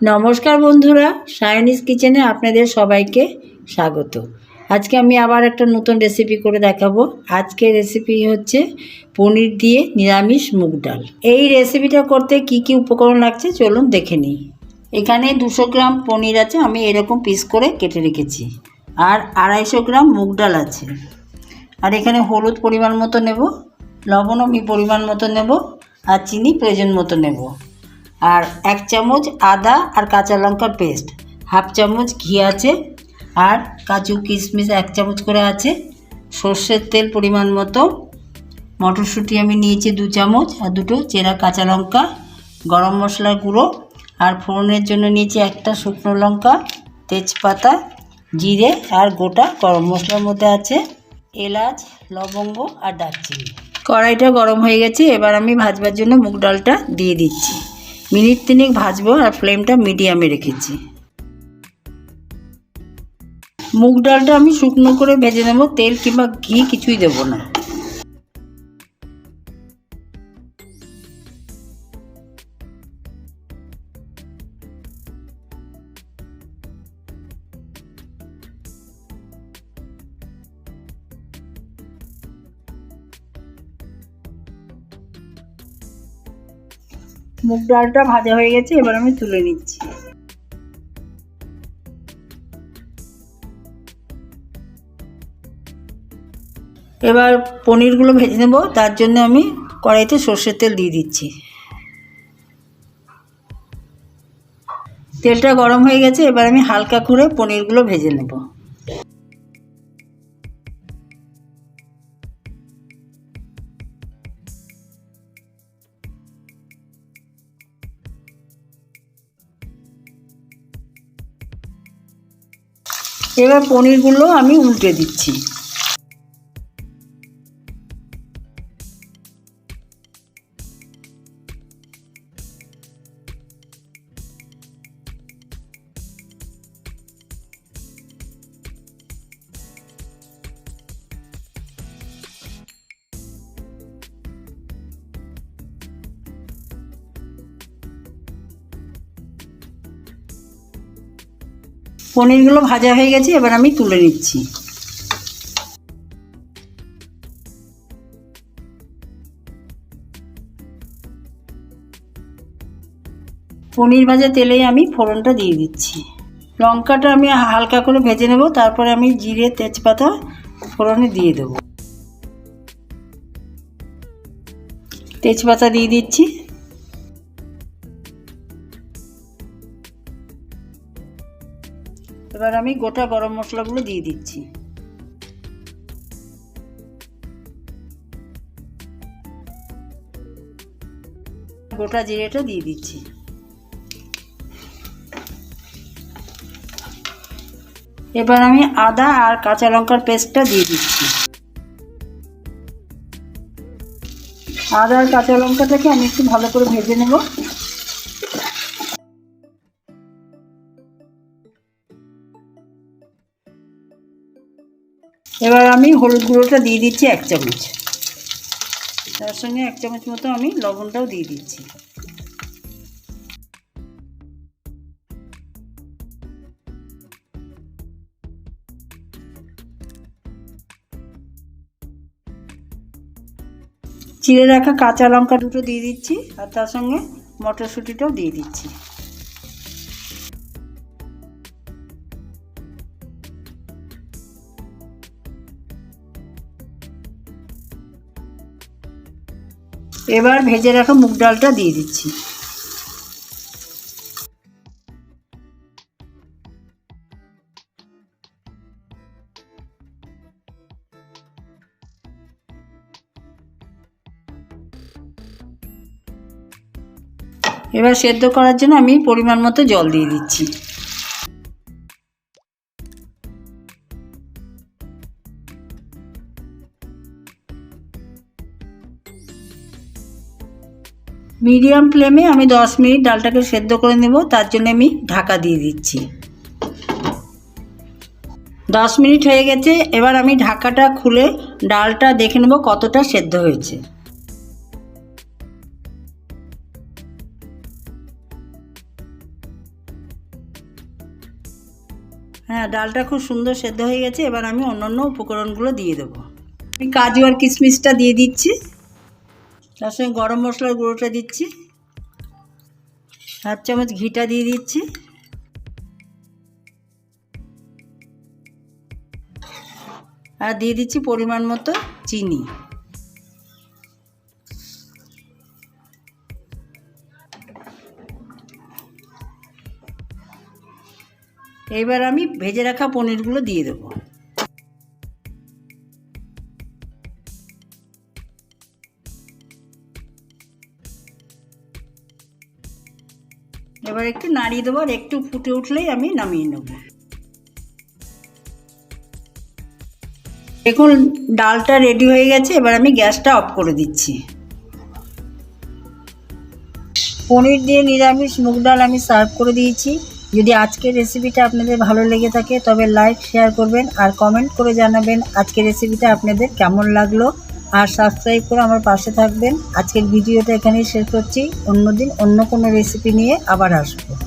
নমস্কার বন্ধুরা সায়নিস কিচেনে আপনাদের সবাইকে স্বাগত। আজকে আমি আবার একটা নতুন রেসিপি করে দেখাবো। আজকের রেসিপি হচ্ছে পনির দিয়ে নিরামিষ মুগ ডাল। এই রেসিপিটা করতে কি কি উপকরণ লাগছে চলুন দেখে নিই। এখানে দুশো গ্রাম পনির আছে, আমি এরকম পিস করে কেটে রেখেছি। আর আড়াইশো গ্রাম মুগ ডাল আছে। আর এখানে হলুদ পরিমাণ মতো নেব লবণ আমি পরিমাণ মতো নেব, আর চিনি প্রয়োজন মতো নেব। আর এক চামচ আদা আর কাঁচা লঙ্কার পেস্ট। হাফ চামচ ঘি আছে আর কাজু কিশমিশ এক চামচ করে আছে। সর্ষের তেল পরিমাণ মতো। মটরশুঁটি আমি নিয়েছি দু চামচ আর দুটো চেরা কাঁচা লঙ্কা, গরম মশলার গুঁড়ো আর ফোড়নের জন্য নিয়েছি একটা শুকনো লঙ্কা, তেজপাতা, জিরে আর গোটা গরম মশলার মধ্যে আছে এলাচ, লবঙ্গ আর দারচিনি। কড়াইটা গরম হয়ে গেছে, এবার আমি ভাজবার জন্য মুগ ডালটা দিয়ে দিচ্ছি। মিনিট তিনেক ভাজবো আর ফ্লেমটা মিডিয়ামে রেখেছি। মুগ ডালটা আমি শুকনো করে ভেজে নেব, তেল কিংবা ঘি কিছুই দেবো না। মুগ ডালটা ভাজা হয়ে গেছে, এবার আমি তুলে নিচ্ছি। এবার পনিরগুলো ভেজে নেব, তার জন্য আমি কড়াইতে সর্ষের তেল দিয়ে দিচ্ছি। তেলটা গরম হয়ে গেছে, এবার আমি হালকা করে পনিরগুলো ভেজে নেব। এবার পনিরগুলো আমি উল্টে দিচ্ছি। পনিরগুলো ভাজা হয়ে গেছে, এবার আমি তুলে নিচ্ছি। পনির ভাজা তেলেই আমি ফোড়নটা দিয়ে দিচ্ছি। লঙ্কাটা আমি হালকা করে ভেজে নেব, তারপরে আমি জিরে, তেজপাতা ফোড়নে দিয়ে দেব। তেজপাতা দিয়ে দিচ্ছি। এবার আমি গোটা গরম মশলাগুলো দিয়ে দিচ্ছি। গোটা জিরেটা দিয়ে দিচ্ছি। এবার আমি আদা আর কাঁচা লঙ্কার পেস্টটা দিয়ে দিচ্ছি। আদা আর কাঁচা লঙ্কাটাকে আমি একটু ভালো করে ভেজে নেব। এবার আমি হলুদ গুঁড়োটা দিয়ে দিচ্ছি এক চামচ। তার সঙ্গে এক চামচ মতো আমি লবণটাও দিয়ে দিচ্ছি। চিড়ে রাখা কাঁচা লঙ্কা দুটো দিয়ে দিচ্ছি, আর তার সঙ্গে মটরশুঁটিটাও দিয়ে দিচ্ছি। এবার ভেজে রাখা মুগ ডালটা দিয়ে দিচ্ছি। এবার সেদ্ধ করার জন্য আমি পরিমাণ মতো জল দিয়ে দিচ্ছি। মিডিয়াম ফ্লেমে আমি দশ মিনিট ডালটাকে সেদ্ধ করে নেব, তার জন্য আমি ঢাকা দিয়ে দিচ্ছি। দশ মিনিট হয়ে গেছে, এবার আমি ঢাকাটা খুলে ডালটা দেখে নেব কতটা সেদ্ধ হয়েছে। হ্যাঁ ডালটা খুব সুন্দর সেদ্ধ হয়ে গেছে, এবার আমি অন্যান্য উপকরণগুলো দিয়ে দেবো। আমি কাজু আর কিশমিশটা দিয়ে দিচ্ছি। তার সঙ্গে গরম মশলার গুঁড়োটা দিচ্ছি। হাফ চামচ ঘিটা দিয়ে দিচ্ছি। আর দিয়ে দিচ্ছি পরিমাণ মতো চিনি। এবার আমি ভেজে রাখা পনিরগুলো দিয়ে দেবো। এবার একটু নাড়িয়ে দেবো আর একটু ফুটে উঠলেই আমি নামিয়ে নেব। দেখুন, ডালটা রেডি হয়ে গেছে, এবার আমি গ্যাসটা অফ করে দিচ্ছি। পনির দিয়ে নিরামিষ মুগ ডাল আমি সার্ভ করে দিয়েছি। যদি আজকের রেসিপিটা আপনাদের ভালো লেগে থাকে, তবে লাইক শেয়ার করবেন আর কমেন্ট করে জানাবেন আজকের রেসিপিটা আপনাদের কেমন লাগল। আর সাবস্ক্রাইব করে আমার পাশে থাকবেন। আজকের ভিডিওটা এখানেই শেষ করছি। অন্যদিন অন্য কোনো রেসিপি নিয়ে আবার আসব।